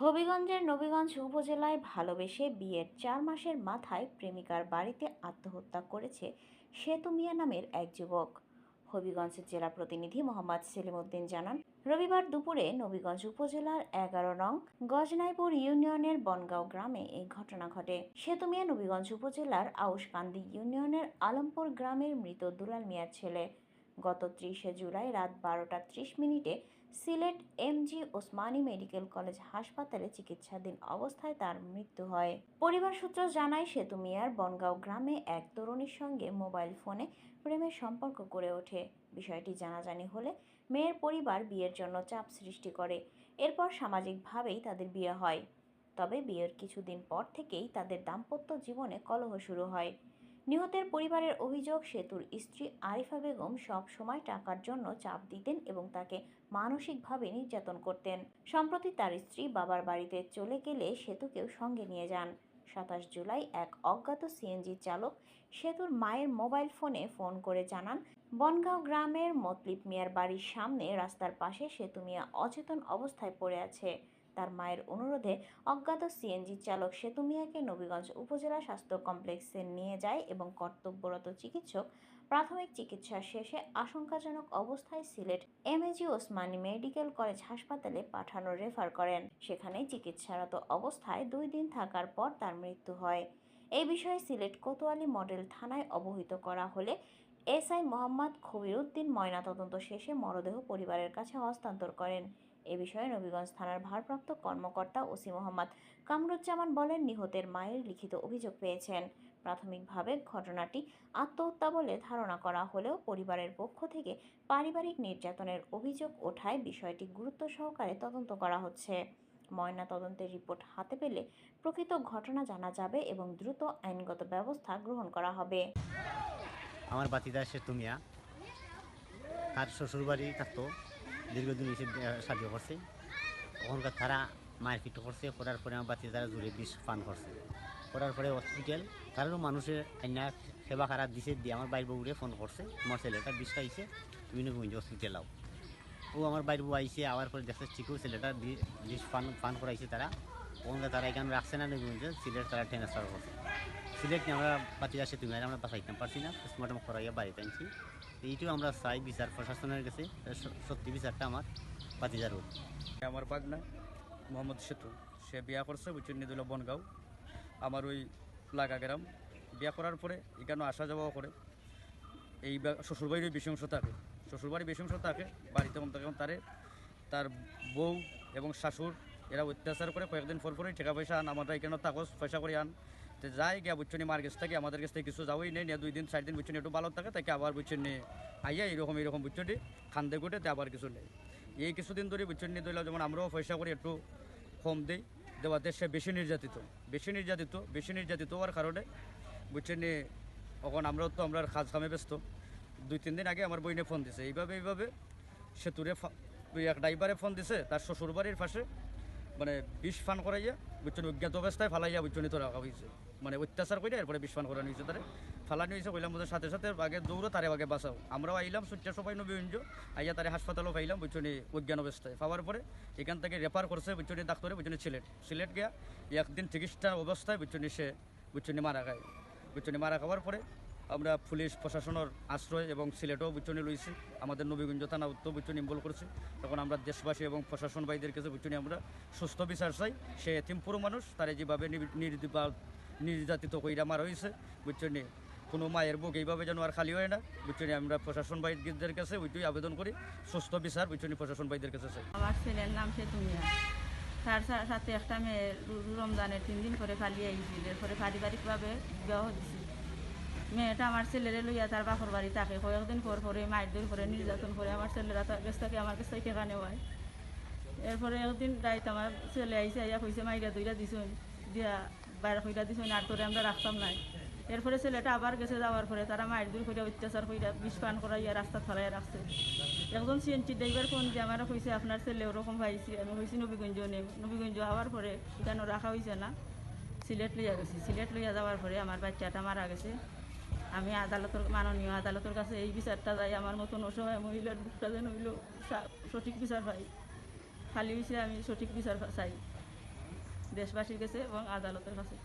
হবিগঞ্জের নবীগঞ্জ উপজেলায় ভালোবেসে বিয়ের চার মাসের মাথায় প্রেমিকার বাড়িতে আত্মহত্যা করেছে সেতু মিয়া নামের এক যুবক। হবিগঞ্জের জেলা প্রতিনিধি মোহাম্মদ সেলিমউদ্দিন জানান, রবিবার দুপুরে নবীগঞ্জ উপজেলার এগারো নং গজনাইপুর ইউনিয়নের বনগাঁও গ্রামে এই ঘটনা ঘটে। সেতু মিয়া নবীগঞ্জ উপজেলার আউশকান্দি ইউনিয়নের আলমপুর গ্রামের মৃত দুলাল মিয়ার ছেলে। গত ত্রিশে জুলাই রাত বারোটা ত্রিশ মিনিটে Sylhet MG Osmani medical college হাসপাতালে চিকিৎসাধীন অবস্থায় তার মৃত্যু হয়। পরিবার সূত্র জানায়, সেতু মিয়ার বনগাঁও গ্রামে এক তরুণীর সঙ্গে মোবাইল ফোনে প্রেমের সম্পর্ক গড়ে ওঠে। বিষয়টি জানাজানি হলে মেয়ের পরিবার বিয়ের জন্য চাপ সৃষ্টি করে। এরপর সামাজিকভাবেই তাদের বিয়ে হয়। তবে বিয়ের কিছুদিন পর থেকেই তাদের দাম্পত্য জীবনে কলহ শুরু হয়। নিহতের পরিবারের অভিযোগ, সেতুর স্ত্রী আরিফা বেগম সব সময় টাকার জন্য চাপ দিতেন এবং তাকে মানসিকভাবে নির্যাতন করতেন। সম্প্রতি তার স্ত্রী বাবার বাড়িতে চলে গেলে সেতুকেও সঙ্গে নিয়ে যান। সাতাশ জুলাই এক অজ্ঞাত সিএনজি চালক সেতুর মায়ের মোবাইল ফোনে ফোন করে জানান, বনগাঁও গ্রামের মতলিব মিয়ার বাড়ির সামনে রাস্তার পাশে সেতু মিয়া অচেতন অবস্থায় পড়ে আছে। তার মায়ের অনুরোধে অজ্ঞাত সিএনজি চালক সেতু মিয়াকে নবীগঞ্জ উপজেলা স্বাস্থ্য কমপ্লেক্সে নিয়ে যায় এবং কর্তব্যরত চিকিৎসক প্রাথমিক চিকিৎসা শেষে আশঙ্কাজনক অবস্থায় Sylhet MAG Osmani medical college হাসপাতালে পাঠানোর রেফার করেন। সেখানে চিকিৎসারত অবস্থায় দুই দিন থাকার পর তার মৃত্যু হয়। এই বিষয়ে সিলেট কোতোয়ালি মডেল থানায় অবহিত করা হলে এসআই মোহাম্মদ খবিরউদ্দিন ময়নাতদন্ত শেষে মরদেহ পরিবারের কাছে হস্তান্তর করেন। এ বিষয়ে নবীগঞ্জ থানার ভারপ্রাপ্ত কর্মকর্তা ওসি মোহাম্মদ কামরুজ্জামান বলেন, নিহতের মায়ের লিখিত অভিযোগ পেয়েছেন। প্রাথমিকভাবে ঘটনাটি আত্মহত্যা বলে ধারণা করা হলেও পরিবারের পক্ষ থেকে পারিবারিক নির্যাতনের অভিযোগ ওঠায় বিষয়টি গুরুত্ব সহকারে তদন্ত করা হচ্ছে। ময়না তদন্তের রিপোর্ট হাতে পেলে প্রকৃত ঘটনা জানা যাবে এবং দ্রুত আইনগত ব্যবস্থা গ্রহণ করা হবে। আমার বাতিদা সে তুমিয়া তার শ্বশুরবাড়ি থাকতো। দীর্ঘদিন এসে সাহায্য করছে। ওখানকার তারা মারপিট করছে, করার পরে আমার বাতি তারা জুড়ে বিষ পান করছে। করার পরে হসপিটাল তারও মানুষের আইনা সেবা খারাপ দিছে, দিয়ে আমার বাইর বউরে ফোন করছে আমার ছেলেটা বিষ খাইছে, তুমি গঞ্জ হসপিটাল ও আমার বাইর বউ আইসে আবার পরে দেখছে ঠিকও ছেলেটা বিষ পান পান করাইছে তারা। ওখানকার তারা এখানে রাখছে না গঞ্জ সিলেট তারা ট্রান্সফার করছে। সিলেট নিয়ে আমরা বাতি আসে তুমি আমরা বাঁচাইতাম পারছি না। পোস্টমর্টম করাইয়া বাড়িতে আনছি এইটাও আমরা চাই, বিচার প্রশাসনের কাছে। সত্যি বিচারটা আমার বাতিজার হোক আমার বাগনা, মোহাম্মদ সেতু। সে বিয়া করছে বুচুন্নি দিল বনগাঁও। আমার ওই লাগা গ্রাম। বিয়া করার পরে এখানে আসা যাওয়া করে। এই শ্বশুরবাড়ির থাকে। শ্বশুরবাড়ির থাকে, বাড়িতে তারে, তার বউ এবং শাশুড় এরা অত্যাচার করে কয়েকদিন পর করে টাকা পয়সা আন আমরা এখানে কাগজ পয়সা করে আন। তো যাই গিয়া বুচ্চনি মার গেছে থাকে, আমাদের কাছ থেকে কিছু যাওয়াই নেই দুই দিন, চার দিন বুচ্চনি একটু ভালো থাকে, তাকে আবার বুচ্চনি আইয়া এরকম এরকম বুচ্চনি খান্দে গুটে তে আবার কিছু নেই। এই কিছুদিন ধরে বুচ্চনি দিলাম যেমন আমরাও পয়সা করে একটু কম দিই দেওয়াতে সে বেশি নির্যাতিত বেশি নির্যাতিত বেশি নির্যাতিত হওয়ার কারণে বুচ্চনি তখন আমরাও তো আমরা কাজ কামে ব্যস্ত। দুই, তিন দিন আগে আমার বইনে ফোন দিছে, এইভাবে এইভাবে সেতুরে এক ড্রাইভারে ফোন দিছে, তার শ্বশুর বাড়ির পাশে। মানে বিষ ফান করাইয়া বুঝছেন, অজ্ঞাত অবস্থায় ফালাইয়া বুঝছনি তো রাখা হয়েছে মানে অত্যাচার করে এরপরে বিষ ফান করানো হয়েছে তারে ফালানি হয়েছে কইলাম ওদের সাথে সাথে আগে দৌড়ো, তারে আগে বাঁচাও। আমরাও আইলাম সুচ্চা সবাই নবীঞ্জ আইয়া তারে হাসপাতালও পাইলাম, বুঝছনি অজ্ঞান অবস্থায়। পাওয়ার পরে এখান থেকে রেফার করছে, বুঝছনি ডাক্তারে, বুঝছনি সিলেট। সিলেট গিয়া একদিন চিকিৎসা অবস্থায়, বুঝছনি সে বুঝছনি মারা খায় বুঝছনি মারা খাওয়ার পরে আমরা পুলিশ প্রশাসনের আশ্রয় এবং সিলেটও বুচনি লইছি। আমাদের নবীগঞ্জ থানা উত্তর বুচনি ইনভলভ করছি। তখন আমরা দেশবাসী এবং প্রশাসন ভাইদের কাছে বুচনি আমরা সুস্থ বিচার চাই, সে এতিম পুরো মানুষ, তারে যেভাবে নির- নির্দিপা- নির্যাতিত কইরা মারা হয়েছে বুঝছনি কোনো মায়ের বুক এইভাবে যেন আর খালি হয় না। বুঝছনি আমরা প্রশাসন ভাইদের কাছে ওইটাই আবেদন করি, সুস্থ বিচার বুঝছনি প্রশাসন ভাইদের কাছে চাই। আমার ছেলের নাম সে তুমি তার সাথে একটা মেয়ে রমজানের তিন দিন করে পালিয়ে আইছিল এরপরে পারিবারিকভাবে বিবাহ দিছি। মেয়েটা আমার ছেলেরে লইয়া তার বাপর বাড়ি থাকে। কয়েকদিন পর পরে, মায়ের দূর করে নির্যাতন করে আমার ছেলেরা তার কাছ আমার কাছ থেকে নেওয়ায় এরপরে একদিন রাইত আমার ছেলে আইসে আইয়া কইছে, মাইরা দুইটা দিছুন, দিয়া বাইরে কইরা দিছুন, আর তোরে আমরা রাখতাম নাই। এরপরে ছেলেটা আবার গেছে যাওয়ার পরে তারা মায়ের দূর করে অত্যাচার কইরা বিষ পান করাইয়া রাস্তা ফেলাইয়া রাখছে। একজন সিএনটি ড্রাইভার ফোন দিয়ে আমার কইছে, আপনার ছেলে ওরকম ভাইছি আমি কইছি নবীগঞ্জ নেই। নবীগঞ্জ হওয়ার পরে কেন রাখা হয়েছে না। সিলেট লইয়া গেছি। সিলেট লইয়া যাওয়ার পরে আমার বাচ্চাটা মারা গেছে। আমি আদালতের, মাননীয় আদালতের কাছে এই বিচারটা যাই, আমার মতন অসহায় মহিলার বুকটা যেন হইল সঠিক বিচার পাই। খালি হয়েছে আমি সঠিক বিচার চাই। দেশবাসীর কাছে এবং আদালতের কাছে।